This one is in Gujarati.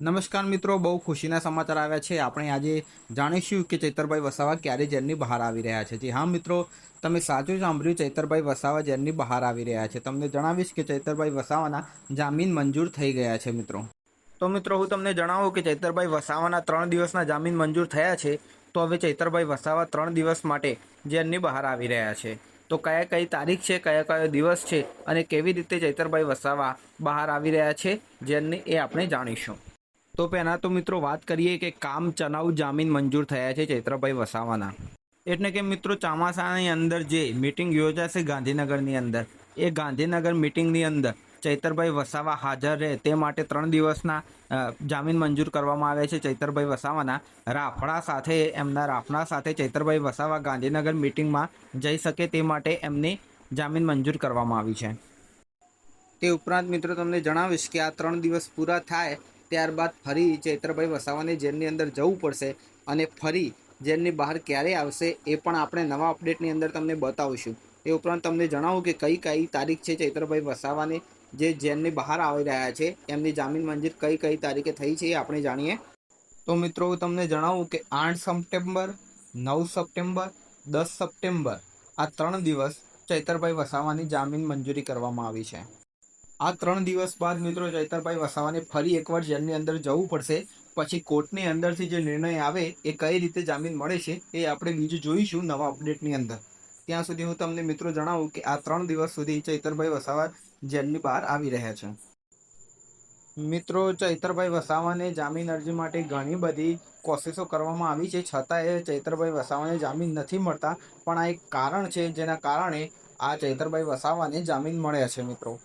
નમસ્કાર મિત્રો, બહુ ખુશીના સમાચાર આવ્યા છે. આપણે આજે જાણીશું કે ચૈતરભાઈ વસાવા ક્યારે જેલની બહાર આવી રહ્યા છે. જી હા મિત્રો, તમે સાચું સાંભળ્યું, ચૈતરભાઈ વસાવા જેલની બહાર આવી રહ્યા છે. તમને જણાવીશ કે ચૈતરભાઈ વસાવાના જામીન મંજૂર થઈ ગયા છે મિત્રો. તો મિત્રો, હું તમને જણાવું કે ચૈતરભાઈ વસાવાના ત્રણ દિવસના જામીન મંજૂર થયા છે, તો હવે ચૈતરભાઈ વસાવા ત્રણ દિવસ માટે જેલની બહાર આવી રહ્યા છે. તો કયા કઈ તારીખ છે, કયા કયો દિવસ છે અને કેવી રીતે ચૈતરભાઈ વસાવા બહાર આવી રહ્યા છે, જેલની એ આપણે જાણીશું. તો પહેલાં તો મિત્રો વાત કરીએ કે કામ ચલાઉ જામીન મંજૂર થયા છે ચૈત્રભાઈ વસાવાના. એટલે કે મિત્રો ચોમાસાની અંદર જે મિટિંગ યોજાશે ગાંધીનગરની અંદર, એ ગાંધીનગર મિટિંગની અંદર ચૈતરભાઈ વસાવા હાજર રહે તે માટે ત્રણ દિવસના જામીન મંજૂર કરવામાં આવ્યા છે ચૈતરભાઈ વસાવાના. રાફડા સાથે, એમના રાફડા સાથે ચૈતરભાઈ વસાવા ગાંધીનગર મિટિંગમાં જઈ શકે તે માટે એમની જામીન મંજૂર કરવામાં આવી છે. તે ઉપરાંત મિત્રો તમને જણાવીશ કે આ ત્રણ દિવસ પૂરા થાય ત્યારબાદ ફરી ચૈત્રભાઈ વસાવાને જેલની અંદર જવું પડશે અને ફરી જેલની બહાર ક્યારે આવશે એ પણ આપણે નવા અપડેટની અંદર તમને બતાવીશું. એ ઉપરાંત તમને જણાવું કે કઈ કઈ તારીખ છે ચૈત્રભાઈ વસાવાની, જે જેલની બહાર આવી રહ્યા છે, એમની જામીન મંજૂર કઈ કઈ તારીખે થઈ છે એ આપણે જાણીએ. તો મિત્રો હું તમને જણાવું કે આઠ સપ્ટેમ્બર, નવ સપ્ટેમ્બર, દસ સપ્ટેમ્બર આ ત્રણ દિવસ ચૈતરભાઈ વસાવાની જામીન મંજૂરી કરવામાં આવી છે. આ ત્રણ દિવસ બાદ મિત્રો ચૈતરભાઈ વસાવાને ફરી એકવાર જેલની અંદર જવું પડશે. પછી કોર્ટની અંદરથી જે નિર્ણય આવે એ કઈ રીતે જામીન મળે છે એ આપણે બીજું જોઈશું નવા અપડેટની અંદર. ત્યાં સુધી હું તમને મિત્રો જણાવું કે આ ત્રણ દિવસ સુધી ચૈતરભાઈ વસાવા જેલની બહાર આવી રહ્યા છે. મિત્રો ચૈતરભાઈ વસાવાને જામીન અરજી માટે ઘણી બધી કોશિશો કરવામાં આવી છે. છતાં એ ચૈતરભાઈ વસાવાને જામીન નથી મળતા. પણ આ એક કારણ છે જેના કારણે આ ચૈતરભાઈ વસાવાને જામીન મળ્યા છે મિત્રો.